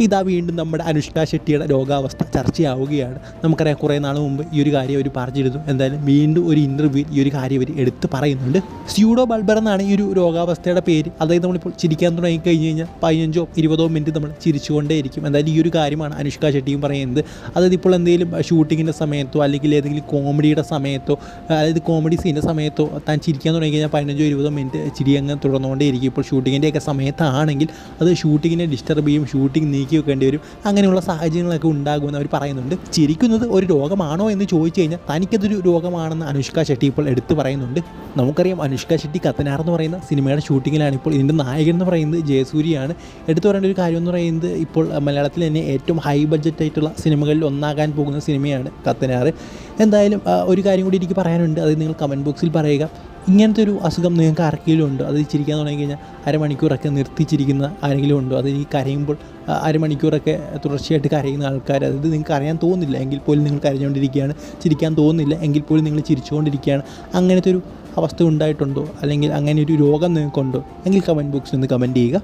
ഇതാ വീണ്ടും നമ്മുടെ അനുഷ്ക ഷെട്ടിയുടെ രോഗാവസ്ഥ ചർച്ചയാവുകയാണ്. നമുക്കറിയാം കുറേ നാൾ മുമ്പ് ഈ ഒരു കാര്യം അവർ പറഞ്ഞിരുന്നു. എന്തായാലും വീണ്ടും ഒരു ഇന്റർവ്യൂ ഈ ഒരു കാര്യം അവർ എടുത്ത് പറയുന്നുണ്ട്. സ്യൂഡോ ബൾബർ എന്നാണ് ഈ ഒരു രോഗാവസ്ഥയുടെ പേര്. അതായത് നമ്മളിപ്പോൾ ചിരിക്കാൻ തുടങ്ങി കഴിഞ്ഞ് കഴിഞ്ഞാൽ പതിനഞ്ചോ ഇരുപതോ മിനിറ്റ് നമ്മൾ ചിരിച്ചുകൊണ്ടേയിരിക്കും. എന്തായാലും ഈ ഒരു കാര്യമാണ് അനുഷ്ക ഷെട്ടിയും പറയുന്നത്. അതായത് ഇപ്പോൾ എന്തെങ്കിലും ഷൂട്ടിങ്ങിന്റെ സമയത്തോ അല്ലെങ്കിൽ ഏതെങ്കിലും കോമഡിയുടെ സമയത്തോ അതായത് കോമഡി സീന്റെ സമയത്തോ താൻ ചിരിക്കാൻ തുടങ്ങി കഴിഞ്ഞാൽ പതിനഞ്ചോ ഇരുപതോ മിനിറ്റ് ചിരി അങ്ങ് തുടർന്നുകൊണ്ടേയിരിക്കും. ഇപ്പോൾ ഷൂട്ടിങ്ങിന്റെയൊക്കെ സമയത്താണെങ്കിൽ അത് ഷൂട്ടിങ്ങിനെ ഡിസ്റ്റർബ് ചെയ്യും ഷൂട്ടിംഗ് നീക്കി വെക്കേണ്ടി വരും. അങ്ങനെയുള്ള സാഹചര്യങ്ങളൊക്കെ ഉണ്ടാകുമെന്ന് അവർ പറയുന്നുണ്ട്. ചിരിക്കുന്നത് ഒരു രോഗമാണോ എന്ന് ചോദിച്ചു കഴിഞ്ഞാൽ തനിക്കതൊരു രോഗമാണെന്ന് അനുഷ്ക ഷെട്ടി ഇപ്പോൾ എടുത്തു പറയുന്നുണ്ട്. നമുക്കറിയാം അനുഷ്ക ഷെട്ടി കത്തനാർ എന്ന് പറയുന്ന സിനിമയുടെ ഷൂട്ടിങ്ങിലാണ് ഇപ്പോൾ ഇതിന്റെ നായകൻ എന്ന് പറയുന്നത് ജയസൂരിയാണ് എടുത്തു പറയേണ്ട ഒരു കാര്യം എന്ന് പറയുന്നത് ഇപ്പോൾ മലയാളത്തിൽ തന്നെ ഏറ്റവും ഹൈ ബഡ്ജറ്റ് ആയിട്ടുള്ള സിനിമകളിൽ ഒന്നാകാൻ പോകുന്ന സിനിമയാണ് കത്തനാർ. എന്തായാലും ഒരു കാര്യം കൂടി എനിക്ക് പറയാനുണ്ട്. അത് നിങ്ങൾ കമന്റ് ബോക്സിൽ പറയുക. ഇങ്ങനത്തെ ഒരു അസുഖം നിങ്ങൾക്ക് ആർക്കെങ്കിലും ഉണ്ടോ? അത് ചിരിക്കാൻ തുടങ്ങി കഴിഞ്ഞാൽ അരമണിക്കൂറൊക്കെ നിർത്തിച്ചിരിക്കുന്ന ആരെങ്കിലും ഉണ്ടോ? അത് ഈ കരയുമ്പോൾ അരമണിക്കൂറൊക്കെ തുടർച്ചയായിട്ട് കരയുന്ന ആൾക്കാർ അതായത് നിങ്ങൾക്ക് അറിയാൻ തോന്നില്ല എങ്കിൽ പോലും നിങ്ങൾ കരഞ്ഞുകൊണ്ടിരിക്കുകയാണ് ചിരിക്കാൻ തോന്നുന്നില്ല. എങ്കിൽ പോലും നിങ്ങൾ ചിരിച്ചുകൊണ്ടിരിക്കുകയാണ്. അങ്ങനത്തെ ഒരു അവസ്ഥ ഉണ്ടായിട്ടുണ്ടോ? അല്ലെങ്കിൽ അങ്ങനെ ഒരു രോഗം നിങ്ങൾക്കുണ്ടോ? എങ്കിൽ കമന്റ് ബോക്സിൽ ഒന്ന് കമന്റ് ചെയ്യുക.